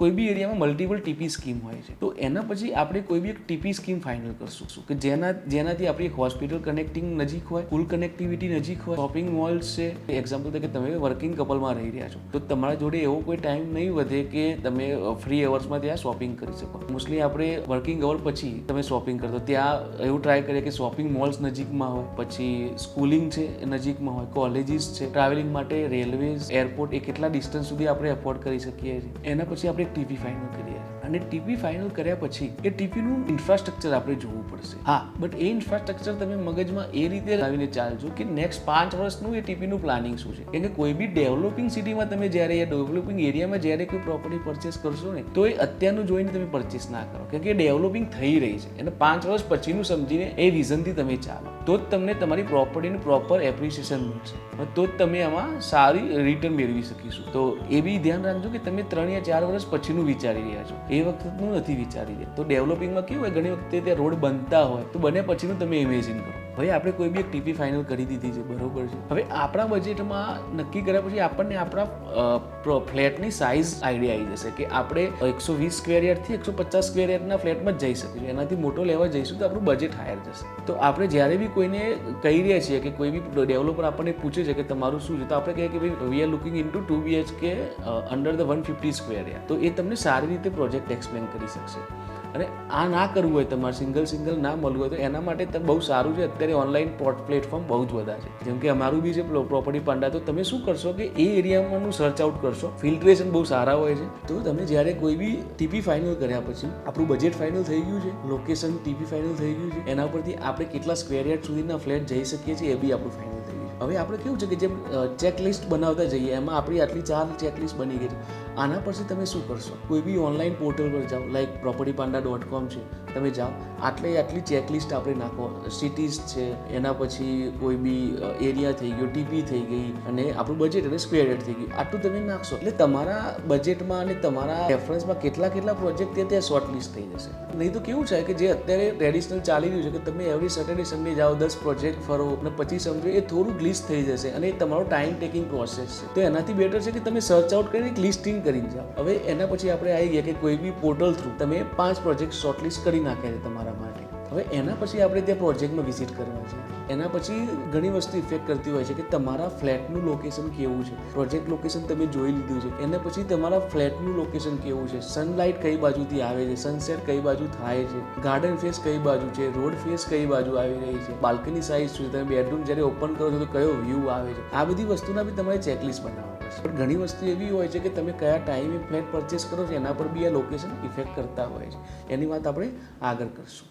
કોઈ બી એરિયામાં multiple TP scheme હોય છે. તો એના પછી આપણે કોઈ બી એક ટીપી સ્કીમ ફાઇનલ કરશું. કે જેના, જેનાથી આપણી હોસ્પિટલ કનેક્ટિંગ નજીક હોય ફૂલ કનેક્ટિવિટી નજીક હોય શોપિંગ મોલ્સ છે. એક્ઝામ્પલ તરીકે તમે વર્કિંગ કપલમાં રહી રહ્યા છો. તો તમારા જોડે એવો કોઈ ટાઈમ નહીં વધે કે તમે ફ્રી અવર્સમાં ત્યાં શોપિંગ કરી શકો. મોસ્ટલી આપણે વર્કિંગ અવર પછી તમે શોપિંગ કરતો ત્યાં એવું ટ્રાય કરીએ કે શોપિંગ મોલ્સ નજીકમાં હોય, પછી સ્કૂલિંગ છે એ નજીકમાં હોય કોલેજીસ છે. ટ્રાવેલિંગ માટે રેલવેઝ એરપોર્ટ એ કેટલા ડિસ્ટન્સ સુધી આપણે એફોર્ડ કરી શકીએ છીએ. એના પછી આપણે એક ટીપી ફાઇનલ કરીએ છીએ અને ટીપી ફાઇનલ કર્યા પછી એ ટીપીનું ઇન્ફ્રાસ્ટ્રક્ચર આપણે જોવું પડશે. હા. બટ એ ઇન્ફ્રાસ્ટ્રક્ચર તમે મગજમાં એ રીતે લાવીને ચાલજો કે નેક્સ્ટ પાંચ વર્ષનું એ ટીપીનું પ્લાનિંગ શું છે? કે કોઈ બી ડેવલપિંગ સિટીમાં તમે જ્યારે એ ડેવલપિંગ એરિયામાં જ્યારે કોઈ પ્રોપર્ટી પરચેસ કરશો ને તો એ અત્યારનું જોઈને તમે પરચેસ ના કરો. કેમ કે ડેવલપિંગ થઈ રહી છે. અને પાંચ વર્ષ પછીનું સમજીને એ વિઝનથી તમે ચાલો. તો જ તમને તમારી પ્રોપર્ટીનું પ્રોપર એપ્રિસિએશન મળશે. તો જ તમે આમાં સારી રિટર્ન મેળવી શકીશું. તો એ બી ધ્યાન રાખજો કે તમે ત્રણ યા ચાર વર્ષ પછીનું વિચારી રહ્યા છો. એ વખતનું નથી વિચારી રહ્યા. તો ડેવલપિંગમાં કેવું હોય, ઘણી વખતે ત્યાં રોડ બનતા હોય, તો બને પછીનું તમે ઇમેજિન કરો. ભાઈ, આપણે કોઈ બી એક ટીપી ફાઇનલ કરી દીધી છે, બરોબર છે. હવે આપણા બજેટમાં નક્કી કર્યા પછી આપણને આપણા ફ્લેટની સાઇઝ આઈડિયા આવી જશે કે આપણે એકસો વીસ સ્ક્વેર યાર્ડથી એકસો પચાસ સ્ક્વેર યાર્ડના ફ્લેટમાં જ જઈ શકીશું એનાથી મોટો લેવા જઈશું તો આપણું બજેટ હાયર જશે. તો આપણે જ્યારે બી કોઈને કહી રહ્યા છીએ કે કોઈ બી ડેવલપર આપણને પૂછે છે કે તમારું શું છે, તો આપણે કહીએ કે ભાઈ we are looking in to two BHK under the one fifty square yard તો એ તમને સારી રીતે પ્રોજેક્ટ એક્સપ્લેન કરી શકશે. અને આ ના કરવું હોય, તમારે સિંગલ સિંગલ ના મળવું હોય તો એના માટે બહુ સારું છે. અત્યારે ઓનલાઈન પોર્ટ પ્લેટફોર્મ બહુ જ બધા છે. જેમ કે અમારું બી છે પ્રોપર્ટી પાંડા. તો તમે શું કરશો કે એ એરિયામાંનું સર્ચ આઉટ કરશો. ફિલ્ટ્રેશન બહુ સારા હોય છે. તો તમે જ્યારે કોઈ બી ટીપી ફાઇનલ કર્યા પછી, આપણું બજેટ ફાઇનલ થઈ ગયું છે. લોકેશન ટીપી ફાઇનલ થઈ ગયું છે. એના પરથી આપણે કેટલા સ્ક્વેર યાર્ડ સુધીના ફ્લેટ જઈ શકીએ છીએ એ બી આપણું ફાઇનલ થઈ ગયું હવે આપણે કેવું છે કે જેમ ચેકલિસ્ટ બનાવતા જઈએ, એમાં આપણી આટલી ચાર ચેકલિસ્ટ બની ગઈ છે. આના પછી તમે શું કરશો? કોઈ બી ઓનલાઈન પોર્ટલ પર જાઓ like property Panda dot com છે, તમે જાઓ. આટલે આટલી ચેકલિસ્ટ આપણે નાખો. સિટીઝ છે, એના પછી કોઈ બી એરિયા થઈ ગયો ટીપી થઈ ગઈ, અને આપણું બજેટ અને સ્ક્વેર હેડ થઈ ગયું. આટલું તમે નાખશો. એટલે તમારા બજેટમાં અને તમારા રેફરન્સમાં કેટલા કેટલા પ્રોજેક્ટ ત્યાં ત્યાં શોર્ટ લિસ્ટ થઈ જશે. નહીં તો કેવું છે કે જે અત્યારે ટ્રેડિશનલ ચાલી રહ્યું છે, કે તમે એવરી સેટરડે સન્ડે જાઓ, દસ પ્રોજેક્ટ ફરો, અને પછી સમજો એ થોડુંક લિસ્ટ થઈ જશે અને એ તમારો ટાઈમ ટેકિંગ પ્રોસેસ છે. તો એનાથી બેટર છે કે તમે સર્ચ આઉટ કરીને એક લિસ્ટિંગ કરીને જાઓ. હવે એના પછી આપણે આવી ગયા કે કોઈ બી પોર્ટલ થ્રુ તમે પાંચ પ્રોજેક્ટ શોર્ટલિસ્ટ કરી નાખ્યા છે તમારા માટે હવે એના પછી આપણે ત્યાં પ્રોજેક્ટમાં વિઝિટ કરવા છે. એના પછી ઘણી વસ્તુ ઇફેક્ટ કરતી હોય છે કે તમારા ફ્લેટનું લોકેશન કેવું છે? પ્રોજેક્ટ લોકેશન તમે જોઈ લીધું છે. એના પછી તમારા ફ્લેટનું લોકેશન કેવું છે? સનલાઇટ કઈ બાજુથી આવે છે? સનસેટ કઈ બાજુ થાય છે? ગાર્ડન ફેસ કઈ બાજુ છે? રોડ ફેસ કઈ બાજુ આવી રહી છે? બાલ્કની સાઇઝ શું તમે બેડરૂમ જ્યારે ઓપન કરો છો તો કયો વ્યૂ આવે છે? આ બધી વસ્તુના બી તમારે ચેકલિસ્ટ બનાવો પણ ઘણી વસ્તુ એવી હોય છે કે તમે કયા ટાઈમે ફ્લેટ પરચેસ કરો છો એના પર બી આ લોકેશન ઇફેક્ટ કરતા હોય છે. એની વાત આપણે આગળ કરશું.